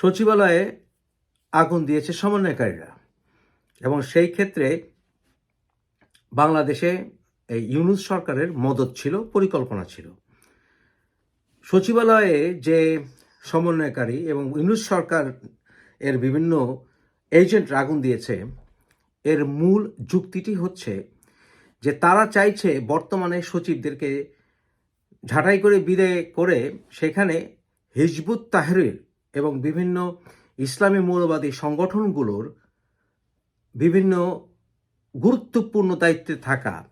সচিবালয়ে আগুন দিয়েছে সমন্বয়কারীরা। এবং সেই ক্ষেত্রে বাংলাদেশে এই ইউনুস সরকারের মদত ছিল, পরিকল্পনা ছিল। সচিবালয়ে যে সমন্বয়কারী এবং ইউনুস সরকার এর বিভিন্ন এজেন্টরা আগুন দিয়েছে, এর মূল যুক্তিটি হচ্ছে যে তারা চাইছে বর্তমানে সচিবদেরকে ঝাঁটাই করে, বিদায় করে সেখানে হিজবুত তাহরির এবং বিভিন্ন ইসলামী মৌলবাদী সংগঠনগুলোর বিভিন্ন গুরুত্বপূর্ণ দায়িত্বে থাকা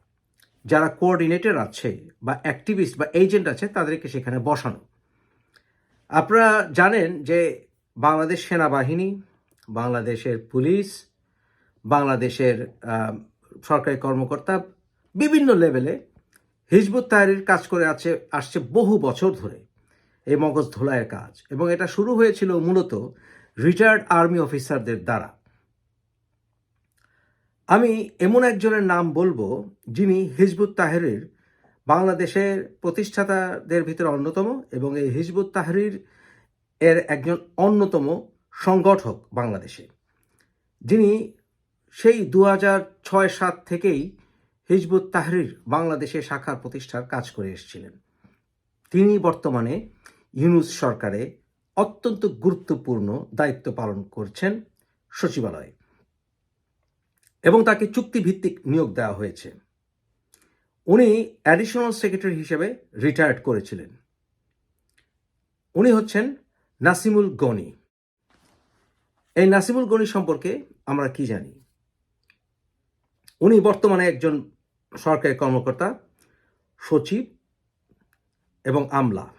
যারা কোঅর্ডিনেটর আছে বা অ্যাক্টিভিস্ট বা এজেন্ট আছে, তাদেরকে সেখানে বসানো। আপনারা জানেন যে বাংলাদেশ সেনাবাহিনী, বাংলাদেশের পুলিশ, বাংলাদেশের সরকারি কর্মকর্তা বিভিন্ন লেভেলে হিজবুত তাহরির কাজ করে আছে, আসছে বহু বছর ধরে। এই মগজ ধোলাইয়ের কাজ। এবং এটা শুরু হয়েছিল মূলত রিটায়ার্ড আর্মি অফিসারদের দ্বারা। আমি এমন একজনের নাম বলব যিনি হিজবুত তাহরির বাংলাদেশের প্রতিষ্ঠাতাদের ভিতরে অন্যতম এবং এই হিজবুত তাহরির এর একজন অন্যতম সংগঠক বাংলাদেশে। যিনি সেই দু হাজার ছয় সাত থেকেই হিজবুত তাহরির বাংলাদেশে শাখার প্রতিষ্ঠার কাজ করে এসেছিলেন। তিনি বর্তমানে ইউনুস সরকারে অত্যন্ত গুরুত্বপূর্ণ দায়িত্ব পালন করছেন সচিবালয়ে এবং তাকে চুক্তিভিত্তিক নিয়োগ দেওয়া হয়েছে। উনি অ্যাডিশনাল সেক্রেটারি হিসেবে রিটায়ার্ড করেছিলেন। উনি হচ্ছেন নাসিমুল গনি। এই নাসিমুল গনি সম্পর্কে আমরা কি জানি? উনি বর্তমানে একজন সরকারি কর্মকর্তা, সচিব এবং আমলা।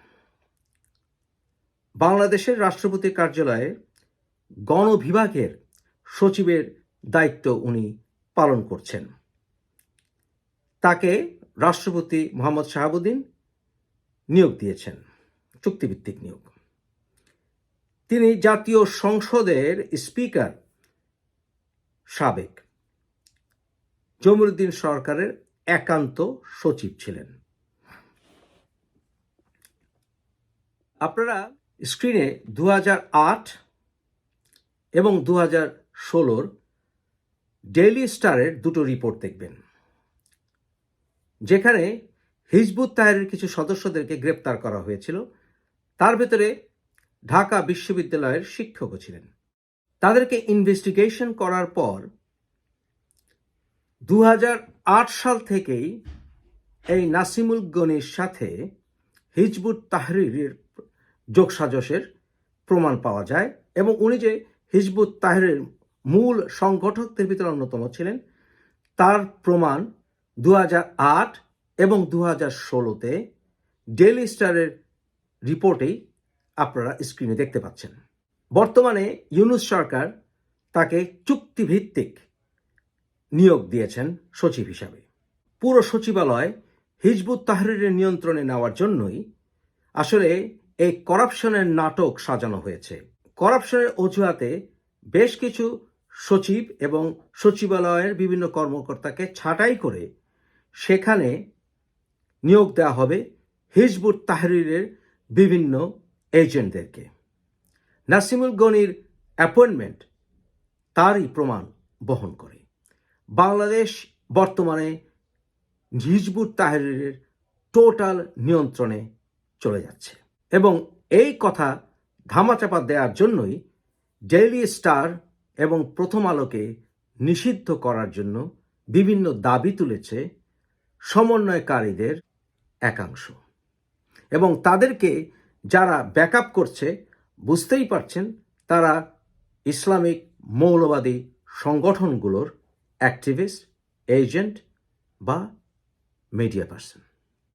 বাংলাদেশের রাষ্ট্রপতির কার্যালয়ে গণবিভাগের সচিবের দায়িত্ব উনি পালন করছেন। তাকে রাষ্ট্রপতি মোহাম্মদ শাহাবুদ্দিন নিয়োগ দিয়েছেন, চুক্তিভিত্তিক নিয়োগ। তিনি জাতীয় সংসদের স্পিকার সাবেক জমিরুদ্দিন সরকারের একান্ত সচিব ছিলেন। আপনারা স্ক্রিনে দু এবং দু হাজার ষোলোর ডেইলি স্টারের দুটো রিপোর্ট দেখবেন, যেখানে হিজবুত তাহেরের কিছু সদস্যদেরকে গ্রেপ্তার করা হয়েছিল। তার ভেতরে ঢাকা বিশ্ববিদ্যালয়ের শিক্ষকও ছিলেন। তাদেরকে ইনভেস্টিগেশন করার পর দু হাজার আট সাল থেকেই এই নাসিমুল গনির সাথে হিজবুত তাহরিরের যোগসাজশের প্রমাণ পাওয়া যায় এবং উনি যে হিজবুত তাহরির মূল সংগঠকদের ভিতরে অন্যতম ছিলেন, তার প্রমাণ দু আট এবং দু হাজার ষোলোতে ডেইলি স্টারের রিপোর্টেই আপনারা স্ক্রিনে দেখতে পাচ্ছেন। বর্তমানে ইউনুস সরকার তাকে চুক্তিভিত্তিক নিয়োগ দিয়েছেন সচিব হিসাবে। পুরো সচিবালয় হিজবুত তাহরিরের নিয়ন্ত্রণে নেওয়ার জন্যই আসলে এই করাপশনের নাটক সাজানো হয়েছে। করাপশনের অজুহাতে বেশ কিছু সচিব এবং সচিবালয়ের বিভিন্ন কর্মকর্তাকে ছাঁটাই করে সেখানে নিয়োগ দেওয়া হবে হিজবুত তাহরিরের বিভিন্ন এজেন্টদেরকে। নাসিমুল গনির অ্যাপয়েন্টমেন্ট তারই প্রমাণ বহন করে। বাংলাদেশ বর্তমানে হিজবুত তাহরিরের টোটাল নিয়ন্ত্রণে চলে যাচ্ছে। এবং এই কথা ধামাচাপা দেওয়ার জন্যই ডেইলি স্টার এবং প্রথম আলোকে নিষিদ্ধ করার জন্য বিভিন্ন দাবি তুলেছে সমন্বয়কারীদের একাংশ। এবং তাদেরকে যারা ব্যাকআপ করছে, বুঝতেই পারছেন, তারা ইসলামিক মৌলবাদী সংগঠনগুলোর অ্যাক্টিভিস্ট এজেন্ট বা মিডিয়া পার্সন